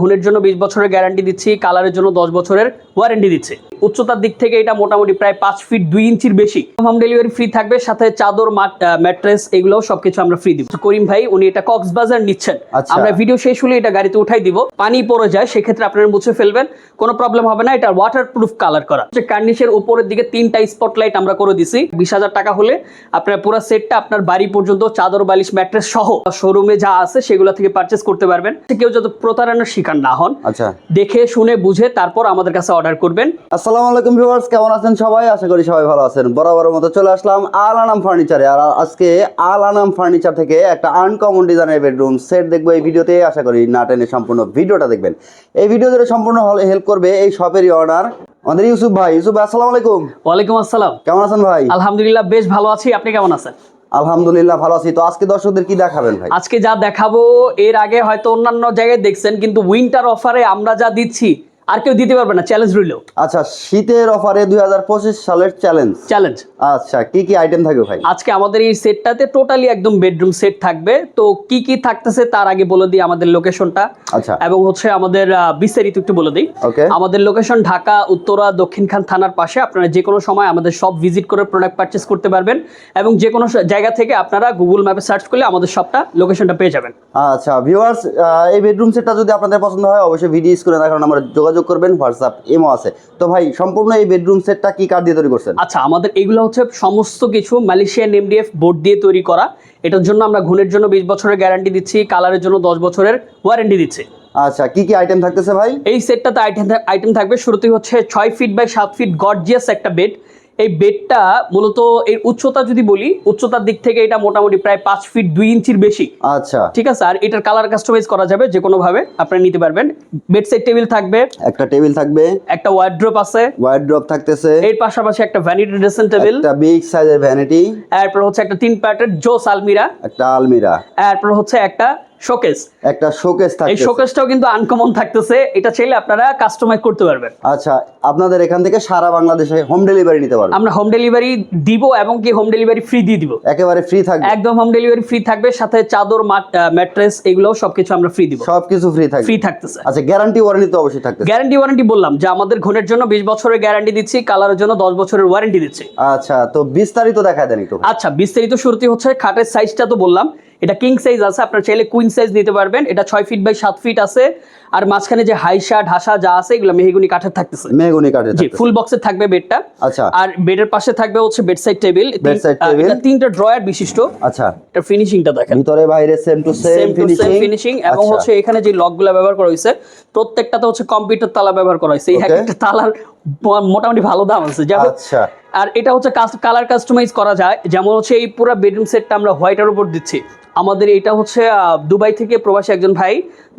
ঘুণের জন্য বিশ বছরের গ্যারান্টি দিচ্ছি কালারের জন্য দশ বছরের ওয়ারেন্টি দিচ্ছে। উচ্চতার দিক থেকে এটা মোটামুটি প্রায় পাঁচ ফিট দুই ইঞ্চির বেশি। হোম ডেলিভারি ফ্রি থাকবে সাথে চাদর ম্যাট্রেস এগুলো সবকিছু আমরা ফ্রি দিব। করিম ভাই উনি এটা কক্সবাজার নিচ্ছেন। আচ্ছা। আমরা ভিডিও শেষ হলে এটা গাড়িতে উঠাই দিব। পানি পড়ে যায় সেক্ষেত্রে আপনারা মুছে ফেলবেন। কোনো প্রবলেম হবে না এটা ওয়াটার প্রুফ কালার করা কার্নিশের উপরের দিকে তিনটা স্পটলাইট আমরা করে দিছি। বিশ হাজার টাকা হলে আপনার পুরো সেটটা আপনার বাড়ি পর্যন্ত চাদর বালিশ ম্যাট্রেস সহ শোরুমে যা আছে সেগুলো থেকে পারচেস করতে পারবেন। কেউ যত প্রতারণার শিকার না হন। আচ্ছা। দেখে শুনে বুঝে তারপর আমাদের কাছে অর্ডার করবেন। আসসালামু আলাইকুম ভিউয়ার্স কেমন আছেন সবাই? আশা করি সবাই ভালো আছেন। বরাবরের মতো চলে আসলাম আল আনাম ফার্নিচারে আর আজকে আল আনাম ফার্নিচার থেকে একটা আনকমন ডিজাইনের বেডরুম সেট দেখব এই ভিডিওতে। আশা করি না টেনে সম্পূর্ণ ভিডিওটা দেখবেন। এই ভিডিও ধরে সম্পূর্ণ হেল্প করবে এই শপেরই অনার আমাদের ইউসুফ ভাই। ইউসুফ আসসালামু আলাইকুম। ওয়ালাইকুম আসসালাম। কেমন আছেন ভাই? আলহামদুলিল্লাহ বেশ ভালো আছি। আপনি কেমন আছেন? আলহামদুলিল্লাহ ভালো আছি। তো আজকে দর্শকদের কি দেখাবেন ভাই? আজকে যা দেখাবো, এর আগে হয়তো অন্যান্য জায়গায় দেখছেন, কিন্তু উইন্টার অফারে আমরা যা দিচ্ছি আর কেউ দিতে পারবে না চ্যালেঞ্জ রইল। আচ্ছা শীতের অফারে দু হাজার পঁচিশ সালের চ্যালেঞ্জ চ্যালেঞ্জ আচ্ছা কি কি আইটেম থাকবে ভাই? আজকে আমাদের এই সেটটাতে টোটালি একদম বেডরুম সেট থাকবে। তো কি কি থাকতেছে তার আগে বলে দিই আমাদের লোকেশনটা আচ্ছা। এবং হচ্ছে আমাদের বিস্তারিত একটু বলে দিই। ওকে। আমাদের লোকেশন ঢাকা উত্তরা দক্ষিণখান থানার পাশে। আপনারা যে কোনো সময় আমাদের সব ভিজিট করে প্রোডাক্ট পারচেস করতে পারবেন। এবং যে কোনো জায়গা থেকে আপনারা গুগল ম্যাপে সার্চ করলে আমাদের সবটা লোকেশনটা পেয়ে যাবেন। আচ্ছা ভিউয়ার্স এই বেডরুম সেটটা যদি আপনাদের পছন্দ হয় অবশ্যই ভিডিও স্ক্রিনে দেখানো নাম্বারে যোগাযোগ করবেন হোয়াটসঅ্যাপ এমও আছে। তো ভাই সম্পূর্ণ এই বেডরুম সেটটা কি কাঠ দিয়ে তৈরি করছেন? আচ্ছা আমাদের এগুলো হচ্ছে সমস্ত কিছু মালয়েশিয়ান এমডিএফ বোর্ড দিয়ে তৈরি করা। এটার জন্য আমরা ঘুণের জন্য বিশ বছরের গ্যারান্টি দিচ্ছি কালারের জন্য দশ বছরের ওয়ারেন্টি দিচ্ছি। আচ্ছা কি কি আইটেম থাকতেছে ভাই? এই সেটটাতে আইটেম আইটেম থাকবে শুরুতেই হচ্ছে ছয় ফিট বাই সাত ফিট গর্জিয়াস একটা বেড এই বেডটা মূলত এর উচ্চতা যদি বলি উচ্চতার দিক থেকে এটা মোটামুটি প্রায় পাঁচ ফিট দুই ইঞ্চির বেশি। আচ্ছা। ঠিক আছে? আর এটার কালার কাস্টমাইজ করা যাবে যে কোনো ভাবে আপনারা নিতে পারবেন। বেড সেট টেবিল থাকবে। একটা টেবিল থাকবে। একটা ওয়ার্ড্রপ আছে। ওয়াইড ড্রপ থাকতেছে। এর পাশাপাশি একটা ভ্যানিটি ড্রেসিং টেবিল একটা বিগ সাইজের ভ্যানিটি এরপর হচ্ছে একটা তিন প্যাটের জোস আলমিরা। একটা আলমিরা। এরপর হচ্ছে একটা শোকেস। একটা শোকেস এই থাকবে শোকেসটাও কিন্তু আনকমন থাকতেছে। এটা চাইলে আপনারা কাস্টমাইজ করতে পারবেন। আচ্ছা আপনাদের এখান থেকে সারা বাংলাদেশে হোম ডেলিভারি নিতে পারবেন। আমরা হোম ডেলিভারি দিব এবং কি হোম ডেলিভারি ফ্রি দিয়ে দিব। একেবারে ফ্রি থাকবে। একদম হোম ডেলিভারি ফ্রি থাকবে সাথে চাদর ম্যাট্রেস এগুলো সবকিছু আমরা ফ্রি দিব। সবকিছু ফ্রি থাকবে। ফ্রি থাকতেছে। আচ্ছা গ্যারান্টি ওয়ারেন্টি তো অবশ্যই থাকতেছে। গ্যারান্টি ওয়ারেন্টি বললাম যে আমাদের ঘনের জন্য বিশ বছরের গ্যারান্টি দিচ্ছি কালারের জন্য দশ বছরের ওয়ারেন্টি দিচ্ছি। আচ্ছা তো বিস্তারিত দেখা দেন একটু। আচ্ছা বিস্তারিত শুরুতে হচ্ছে খাটের সাইজটা তো বললাম। এটা কিং সাইজ আছে আপনার চাইলে কুইন সাইজ নিতে পারবেন। এটা ছয় ফিট বাই সাত ফিট আছে। আর মাঝখানে যে হাইসা ঢাসা যা আছে এগুলো মেহগুনি কাঠের থাকতেছে। মেহগুনি কাঠের জি ফুল বক্সে থাকবে বেডটা আচ্ছা। আর বেডের পাশে থাকবে হচ্ছে bed side table Bedside table। তিনটা ড্রয়ার বিশিষ্ট। আচ্ছা। এটা ফিনিশিংটা দেখেন। ভিতরে বাইরে সেম টু সেম ফিনিশিং এবং হচ্ছে এখানে যে লকগুলো ব্যবহার করা হয়েছে প্রত্যেকটাতে হচ্ছে কম্পিউটার তালা ব্যবহার করা হয়েছে। এই একটা তালার মোটামুটি ভালো দাম আছে। যেমন আচ্ছা। আর এটা হচ্ছে কালার কাস্টমাইজ করা যায়। যেমন হচ্ছে এই পুরো বেডরুম সেটটা আমরা হোয়াইটের উপর দিচ্ছি। আমাদের এটা হচ্ছে দুবাই থেকে প্রবাসী একজন ভাই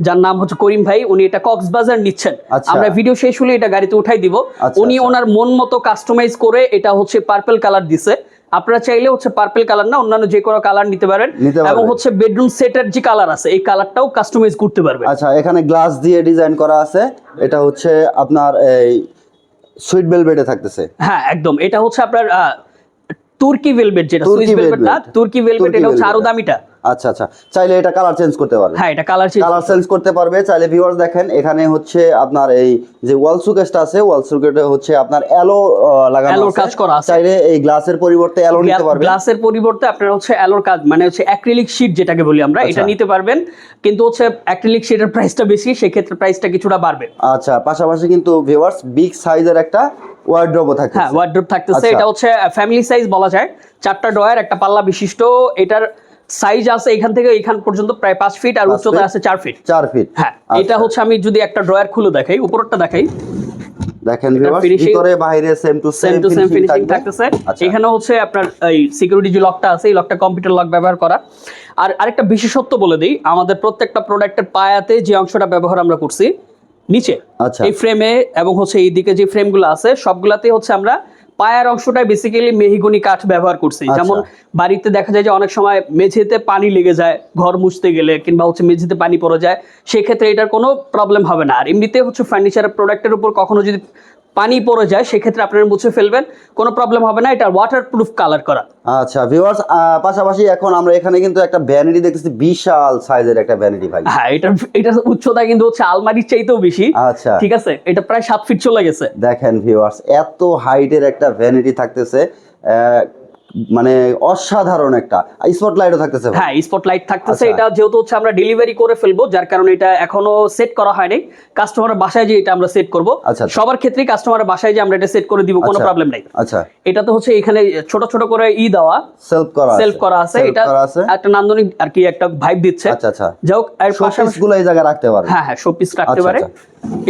যার নাম হচ্ছে করিম ভাই উনি এটা কক্সবাজার নিচ্ছেন। আচ্ছা। আমরা ভিডিও শেষ হলে এটা গাড়িতে উঠাই দিব। আচ্ছা, উনি। ওনার মন মতো কাস্টমাইজ করে এটা হচ্ছে পার্পল কালার দিছে। আপনারা চাইলে হচ্ছে পার্পল কালার না অন্যান্য যে কোনো কালার নিতে পারেন। এবং হচ্ছে বেডরুম সেটের যে কালার আছে এই কালারটাও কাস্টমাইজ করতে পারবেন আচ্ছা এখানে গ্লাস দিয়ে ডিজাইন করা আছে। এটা হচ্ছে আপনার এই সুইট ভেলভেটে থাকতেছে। হ্যাঁ একদম। এটা হচ্ছে আপনার আহ, তুর্কি ভেলভেট যেটা সুইস ভেলভেট। না তুর্কি ভেলভেট এটা হচ্ছে আরও দামিটা। আচ্ছা আচ্ছা। চাইলে এটা কালার চেঞ্জ করতে পারবে। হ্যাঁ এটা কালার কালার চেঞ্জ করতে পারবে। চাইলে ভিউয়ার্স দেখেন এখানে হচ্ছে আপনার এই যে ওয়াল সুকেসটা আছে ওয়াল সুকেটে হচ্ছে আপনার অ্যালো লাগানো অ্যালোর কাজ করা আছে। চাইলে এই গ্লাসের পরিবর্তে অ্যালো নিতে পারবে। গ্লাসের পরিবর্তে আপনার হচ্ছে অ্যালোর কাজ মানে হচ্ছে অ্যাক্রিলিক শীট যেটাকে বলি আমরা এটা আচ্ছা। নিতে পারবেন। কিন্তু হচ্ছে অ্যাক্রিলিক শীটের প্রাইসটা বেশি সেক্ষেত্রে প্রাইসটা কিছুটা বাড়বে। আচ্ছা পাশাপাশি কিন্তু ভিউয়ার্স বিগ সাইজের একটা ওয়ার্ড্রোবও থাকে হ্যাঁ ওয়ার্ড্রোপ থাকতেছে। আচ্ছা। এটা হচ্ছে ফ্যামিলি সাইজ বলা যায়। চারটা ড্রয়ার একটা পাল্লা বিশিষ্ট। এটার সাইজ আছে এখান থেকে এখান পর্যন্ত প্রায় পাঁচ ফিট আর উচ্চতা আছে চার ফিট চার ফিট হ্যাঁ এটা হচ্ছে আমি যদি একটা ড্রয়ার খুলে দেখাই উপরটা দেখাই। দেখেন ভিতরে বাইরে same to same same to same finishing থাকতেছে। আচ্ছা। এখানে হচ্ছে আপনার এই সিকিউরিটি যে লকটা আছে এই লকটা কম্পিউটার লক ব্যবহার করা। আর আরেকটা বিশেষত্ব বলে দিই আমাদের প্রত্যেকটা প্রোডাক্টের পায়াতে যে অংশটা ব্যবহার আমরা করছি নিচে। আচ্ছা। এই ফ্রেমে এবং হচ্ছে এই দিকে যে ফ্রেমগুলো আছে সবগুলাতে হচ্ছে আমরা পায়ার অংশটা বেসিক্যালি মেহিগুনি কাঠ ব্যবহার করছি আচ্ছা। যেমন বাড়িতে দেখা যায় যে অনেক সময় মেঝেতে পানি লেগে যায় ঘর মুছতে গেলে কিংবা হচ্ছে মেঝেতে পানি পড়ে যায় সেক্ষেত্রে এটার কোনো প্রবলেম হবে না আর এমনিতে হচ্ছে ফার্নিচারের প্রোডাক্টের উপর কখনো যদি পানি পড়ে যায় সেক্ষেত্রে আপনারা মুছে ফেলবেন। কোনো প্রবলেম হবে না এটা ওয়াটার প্রুফ কালার করা। আচ্ছা ভিউয়ার্স পাশাপাশি এখন আমরা এখানে কিন্তু একটা ভ্যানিটি দেখতেছি বিশাল সাইজের একটা ভ্যানিটি ভাই। হ্যাঁ এটা এটা উচ্চতা কিন্তু হচ্ছে আলমারির চাইতেও বেশি। আচ্ছা। ঠিক আছে? এটা প্রায় সাত ফিট চলে গেছে। দেখেন ভিউয়ার্স এত হাইটের একটা ভ্যানিটি থাকতেছে। মানে অসাধারণ একটা। স্পটলাইটও থাকতেছে। হ্যাঁ স্পট লাইট থাকতেছে। আচ্ছা। এটা যেহেতু হচ্ছে আমরা ডেলিভারি করে ফেলব যার কারণে এটা এখনও সেট করা হয়নি। কাস্টমারের বাসায় যে এটা আমরা সেট করব। আচ্ছা, আচ্ছা। সবার ক্ষেত্রে কাস্টমারের বাসায় যে আমরা এটা সেট করে দিব কোনো আচ্ছা। প্রবলেম নাই। আচ্ছা। এটা তো হচ্ছে এখানে ছোট ছোট করে ই দেওয়া। সেলফ করা সেলফ করা আছে। এটা একটা নান্দনিক আর কি একটা ভাইব দিচ্ছে। আচ্ছা আচ্ছা। যাই হোক শোপিস পাশাপাশি গুলো এই জায়গায় রাখতে পারবে। হ্যাঁ হ্যাঁ শোপিস রাখতে আচ্ছা, পারে। আচ্ছা।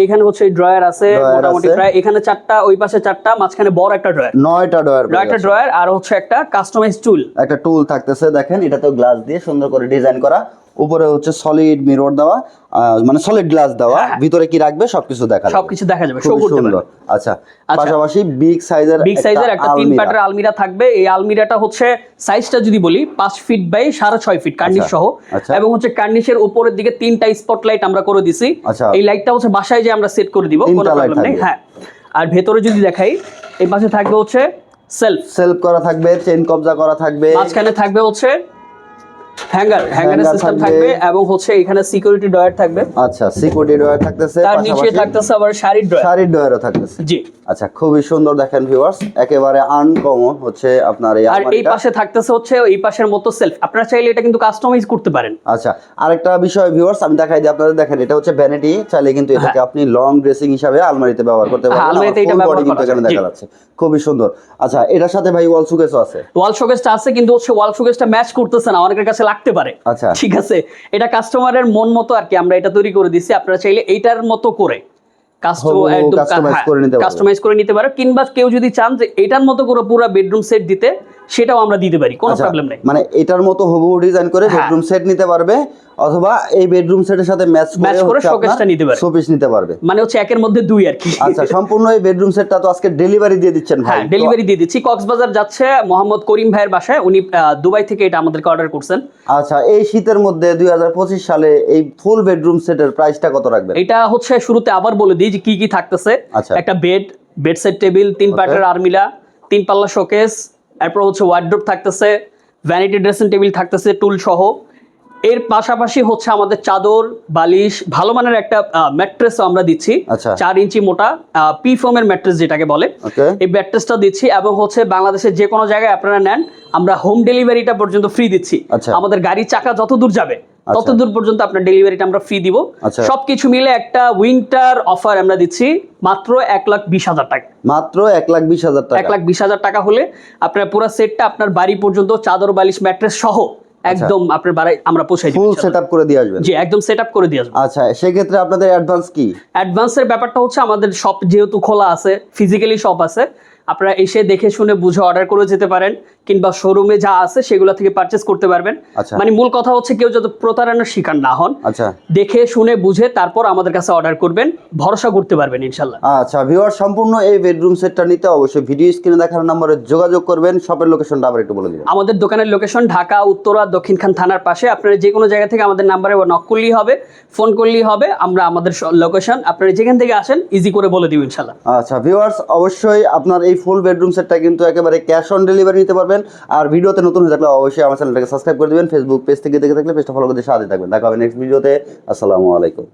এখানে হচ্ছে ড্রয়ার আছে মোটামুটি প্রায় এখানে চারটা ওই পাশে চারটা মাঝখানে বড় একটা ড্রয়ার। নয়টা ড্রয়ার একটা ড্রয়ার আর হচ্ছে একটা কাস্টমাইজ টুল একটা টুল থাকতেছে দেখেন এটা তো গ্লাস দিয়ে সুন্দর করে ডিজাইন করা। উপরে হচ্ছে সলিড মিরর দেওয়া মানে সলিড গ্লাস দেওয়া হ্যাঁ। ভিতরে কি রাখবে সবকিছু দেখা যাবে। সবকিছু দেখা যাবে শো খুবই সুন্দর। আচ্ছা পাশাপাশি বিগ সাইজের বিগ সাইজের একটা তিন প্যাটার আলমিরা থাকবে। এই আলমিরাটা হচ্ছে সাইজটা যদি বলি পাঁচ ফিট বাই সাড়ে ছয় ফিট কার্নিশ আচ্ছা, সহ। আচ্ছা। এবং হচ্ছে কার্নিশের উপরের দিকে তিনটা স্পটলাইট আমরা করে দিছি। আচ্ছা। এই লাইটটা হচ্ছে বাসায় যে আমরা সেট করে দিব কোনো প্রবলেম নেই। হ্যাঁ। আর ভেতরে যদি দেখাই এই পাশে থাকবে হচ্ছে সেলফ সেলফ করা থাকবে চেন কবজা করা থাকবে। মাঝখানে থাকবে হচ্ছে হ্যাঙ্গার হ্যাঙ্গারের সিস্টেম থাকবে। এবং হচ্ছে এখানে সিকিউরিটি ডয়ার থাকবে। আচ্ছা সিকিউরিটি ডয়ার থাকতেছে তার নিচে থাকতেছে আবার শাড়ির ডয়ার শাড়ির ডয়ারও থাকতেছে। জি। আচ্ছা খুবই সুন্দর দেখেন ভিউয়ার্স একেবারে আনকমন হচ্ছে আপনার এই আর এই পাশে থাকতেছে হচ্ছে এই পাশের মতো সেলফ আপনারা চাইলে এটা কিন্তু কাস্টমাইজ করতে পারেন। আচ্ছা আরেকটা বিষয় ভিউয়ার্স আমি দেখাই দিই আপনাদের দেখেন এটা হচ্ছে ভ্যানিটি চাইলে কিন্তু এটাকে আপনি লং ড্রেসিং হিসাবে আলমারিতে ব্যবহার করতে পারবেন হ্যাঁ, আলমারিতে এটা ব্যবহার কিন্তু করা এখানে দেখা যাচ্ছে খুবই সুন্দর। আচ্ছা এটার সাথে ভাই ওয়াল সুকেসও আছে। ওয়াল শোকেসটা আছে কিন্তু হচ্ছে ওয়াল শোকেসটা ম্যাচ করতেছে না। অনেকের কাছে লাগতে পারে আচ্ছা। ঠিক আছে এটা কাস্টমারের মন মতো আর কি আমরা এটা তৈরি করে দিছি আপনারা চাইলে এইটার মতো করে। কাস্টমাইজ করে নিতে পারো কিংবা কেউ যদি চান যে এটার মতো করে পুরো বেডরুম সেট দিতে সেটাও আমরা দিতে পারি কোনো আচ্ছা, প্রবলেম নেই। মানে এটার মতো হুবহু ডিজাইন করে হ্যাঁ। বেডরুম সেট নিতে পারবে অথবা এই বেডরুম সেটের সাথে ম্যাচ Match করে showcase-টা নিতে পারবে। শোপিস নিতে পারবে। মানে হচ্ছে একের মধ্যে দুই আর কি। আচ্ছা সম্পূর্ণ এই বেডরুম সেটটা তো আজকে ডেলিভারি দিয়ে দিচ্ছেন ভাই। হ্যাঁ ডেলিভারি দিয়ে দিচ্ছি। কক্সবাজার যাচ্ছে মোহাম্মদ করিম ভাইয়ের বাসায়। উনি দুবাই থেকে এটা আমাদেরকে অর্ডার করছেন। আচ্ছা এই শীতের মধ্যে দুই হাজার পঁচিশ সালে এই ফুল বেডরুম সেটের প্রাইসটা কত রাখবেন? এটা হচ্ছে শুরুতে আবার বলে দিই যে কি কি থাকতেছে। আচ্ছা। একটা বেড বেড সেট টেবিল তিন পাটের আর্মিলা তিন পাল্লা শোকেস এরপর হচ্ছে ওয়ার্ড্রোপ থাকতেছে ভ্যানিটি ড্রেসিং টেবিল থাকতেছে টুল সহ। এর পাশাপাশি হচ্ছে আমাদের চাদর বালিশ ভালো মানের একটা ম্যাট্রেসও আমরা দিচ্ছি। আচ্ছা। চার ইঞ্চি মোটা পি ফোমের ম্যাট্রেস যেটাকে বলে। এই ম্যাট্রেসটা দিচ্ছি এবং হচ্ছে বাংলাদেশের যে কোনো জায়গায় আপনারা নেন আমরা হোম ডেলিভারিটা পর্যন্ত ফ্রি দিচ্ছি। আচ্ছা। আমাদের গাড়ির চাকা যত দূর যাবে তত দূর পর্যন্ত আপনার ডেলিভারিটা আমরা ফ্রি দিব। আচ্ছা। সবকিছু মিলে একটা উইন্টার অফার আমরা দিচ্ছি মাত্র এক লাখ বিশ হাজার টাকা। মাত্র এক লাখ বিশ হাজার টাকা। এক লাখ বিশ হাজার টাকা হলে আপনার পুরো সেটটা আপনার বাড়ি পর্যন্ত চাদর বালিশ ম্যাট্রেস সহ একদম আপনার বাড়ি আমরা পৌঁছে দিব ফুল সেটআপ করে দিয়ে আসবেন। জি একদম সেটআপ করে দিয়ে আসবেন আচ্ছা সেই ক্ষেত্রে আপনাদের অ্যাডভান্স কি? অ্যাডভান্সের ব্যাপারটা হচ্ছে আমাদের শপ যেহেতু খোলা আছে ফিজিক্যালি শপ আছে আপনারা এসে দেখে শুনে বুঝে অর্ডার করে যেতে পারেন। কিংবা শোরুমে যা আছে সেগুলো থেকে পারচেস করতে পারবেন। আচ্ছা। মানে মূল কথা হচ্ছে কেউ যাতে প্রতারণার শিকার না হন আচ্ছা। দেখে শুনে বুঝে তারপর আমাদের কাছে অর্ডার করবেন ভরসা করতে পারবেন ইনশাল্লাহ আচ্ছা ভিউয়ার সম্পূর্ণ এই বেডরুম সেটটা নিতে অবশ্যই ভিডিও স্ক্রিনে দেখানো নম্বরে যোগাযোগ করবেন শপের লোকেশনটা আবার একটু বলে দিন আমাদের দোকানের লোকেশন ঢাকা উত্তরা দক্ষিণখান থানার পাশে। আপনারা যে কোনো জায়গা থেকে আমাদের নাম্বারে নক করলেই হবে ফোন করলেই হবে আমরা আমাদের লোকেশন আপনারা যেখান থেকে আসেন ইজি করে বলে দিব ইনশাল্লাহ আচ্ছা ভিউয়ার্স অবশ্যই আপনার এই ফুল বেডরুম সেটটা কিন্তু একেবারে ক্যাশ অন ডেলিভারি নিতে পারবেন। আর ভিডিওতে নতুন হয়ে থাকলে অবশ্যই আমার চ্যানেলটাকে সাবস্ক্রাইব করে দেবেন। ফেসবুক পেজ থেকে দেখে থাকলে পেজটা ফলো করে সাথে থাকবেন। দেখা হবে নেক্সট ভিডিওতে আসসালামু আলাইকুম।